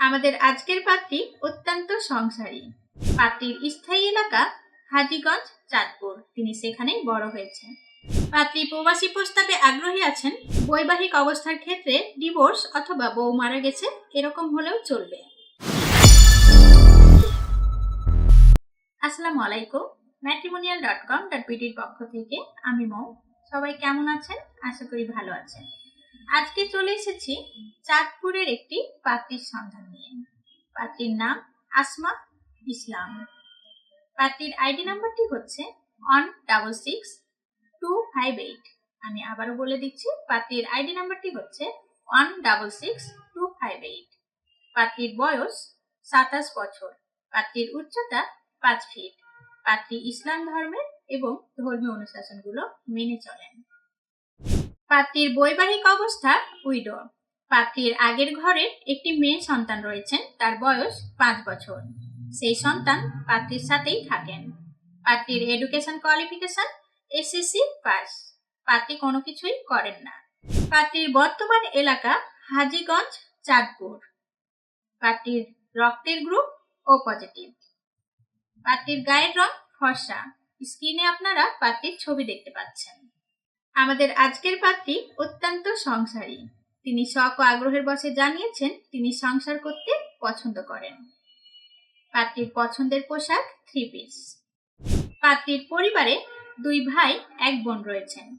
আমাদের আজকের পাত্রী অত্যন্ত সংসারী। পাত্রীর স্থায়ী এলাকা হাজিগঞ্জ, চাঁদপুর। তিনি সেখানেই বড় হয়েছেন। পাত্রী প্রবাসী প্রস্তাবে আগ্রহী আছেন। বৈবাহিক অবস্থার ক্ষেত্রে ডিভোর্স অথবা বউ মারা গেছে, এরকম হলেও চলবে। আসসালামু আলাইকুম। ম্যাট্রিমোনিয়াল ডট কম ডট বিডির পক্ষ থেকে আমি মৌ। সবাই কেমন আছেন? আশা করি ভালো আছেন। আজকে চলে এসেছি চাঁদপুরের একটি পাত্রীর সন্ধান নিয়ে। পাত্রীর নাম আসমা ইসলাম। পাত্রীর আইডি নাম্বারটি হচ্ছে one double six two five eight. আমি আবারও বলে দিচ্ছি, পাত্রীর আইডি নাম্বারটি হচ্ছে one double six two five eight. পাত্রীর বয়স সাতাশ বছর। পাত্রীর উচ্চতা পাঁচ ফিট। পাত্রী ইসলাম ধর্মের এবং ধর্মীয় অনুশাসনগুলো মেনে চলেন। পাত্রীর বৈবাহিক অবস্থা উইডো। পাত্রীর আগের ঘরের একটি মেয়ে সন্তান রয়েছেন তার বয়স পাঁচ বছর। সেই সন্তান পাত্রীর সাথেই থাকেন। পাত্রীর এডুকেশন কোয়ালিফিকেশন এসএসসি পাস পাত্রী কোনো কিছুই করেন না। পাত্রীর বর্তমান এলাকা হাজিগঞ্জ, চাঁদপুর। পাত্রীর রক্তের গ্রুপ ও পজিটিভ পাত্রীর গায়ের রং ফর্সা। স্ক্রিনে আপনারা পাত্রীর ছবি দেখতে পাচ্ছেন। আমাদের আজকের পাত্রী অত্যন্ত সংসারী। তিনি শখ ও আগ্রহের বসে জানিয়েছেন তিনি সংসার করতে পছন্দ করেন। পাত্রীর পছন্দের পোশাক থ্রি পিস পাত্রীর পরিবারে দুই ভাই, এক বোন রয়েছেন।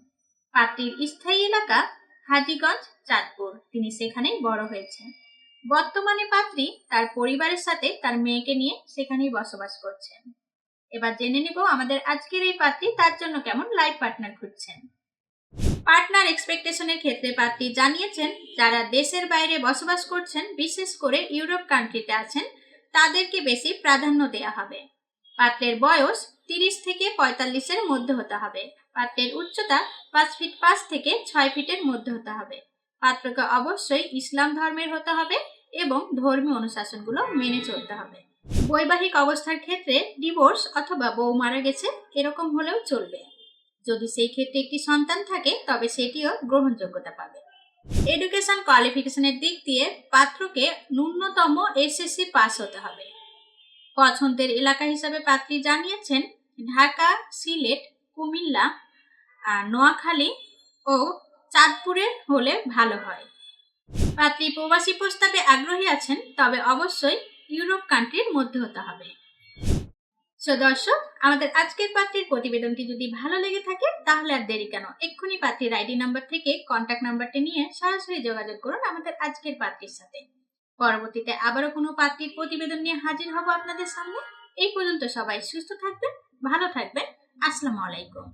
পাত্রীর স্থায়ী এলাকা হাজিগঞ্জ, চাঁদপুর। তিনি সেখানেই বড় হয়েছেন। বর্তমানে পাত্রী তার পরিবারের সাথে তার মেয়েকে নিয়ে সেখানেই বসবাস করছেন। এবার জেনে নিব আমাদের আজকের এই পাত্রী তার জন্য কেমন লাইফ পার্টনার খুঁজছেন। পার্টনার এক্সপেকটেশনের ক্ষেত্রে পাত্রী জানিয়েছেন, যারা দেশের বাইরে বসবাস করছেন, বিশেষ করে ইউরোপ কান্ট্রিতে আছেন, তাদেরকে বেশি প্রাধান্য দেওয়া হবে। পাত্রের বয়স তিরিশ থেকে পঁয়তাল্লিশের মধ্যে হতে হবে। পাত্রের উচ্চতা পাঁচ ফিট পাঁচ থেকে ছয় ফিটের মধ্যে হতে হবে। পাত্রকে অবশ্যই ইসলাম ধর্মের হতে হবে এবং ধর্মীয় অনুশাসনগুলো মেনে চলতে হবে। বৈবাহিক অবস্থার ক্ষেত্রে ডিভোর্স অথবা বউ মারা গেছে, এরকম হলেও চলবে। যদি সেই ক্ষেত্রে একটি সন্তান থাকে, তবে সেটিও গ্রহণযোগ্যতা পাবে। এডুকেশন কোয়ালিফিকেশনের দিক দিয়ে পাত্রকে ন্যূনতম এসএসসি পাস হতে হবে। পছন্দের এলাকা হিসাবে পাত্রী জানিয়েছেন, ঢাকা, সিলেট, কুমিল্লা নোয়াখালী ও চাঁদপুরের হলে ভালো হয়। পাত্রী প্রবাসী প্রস্তাবে আগ্রহী আছেন, তবে অবশ্যই ইউরোপ কান্ট্রির মধ্যে হতে হবে। সো দর্শক, আমাদের আজকের পাত্রীর প্রতিবেদনটি যদি ভালো লেগে থাকে, তাহলে আর দেরি কেন? এক্ষুনি পাত্রীর আইডি নাম্বার থেকে কন্ট্যাক্ট নাম্বারটি নিয়ে সরাসরি যোগাযোগ করুন আমাদের আজকের পাত্রীর সাথে। পরবর্তীতে আবারও কোনো পাত্রীর প্রতিবেদন নিয়ে হাজির হব আপনাদের সামনে। এই পর্যন্ত সবাই সুস্থ থাকবেন, ভালো থাকবেন। আসসালামু আলাইকুম।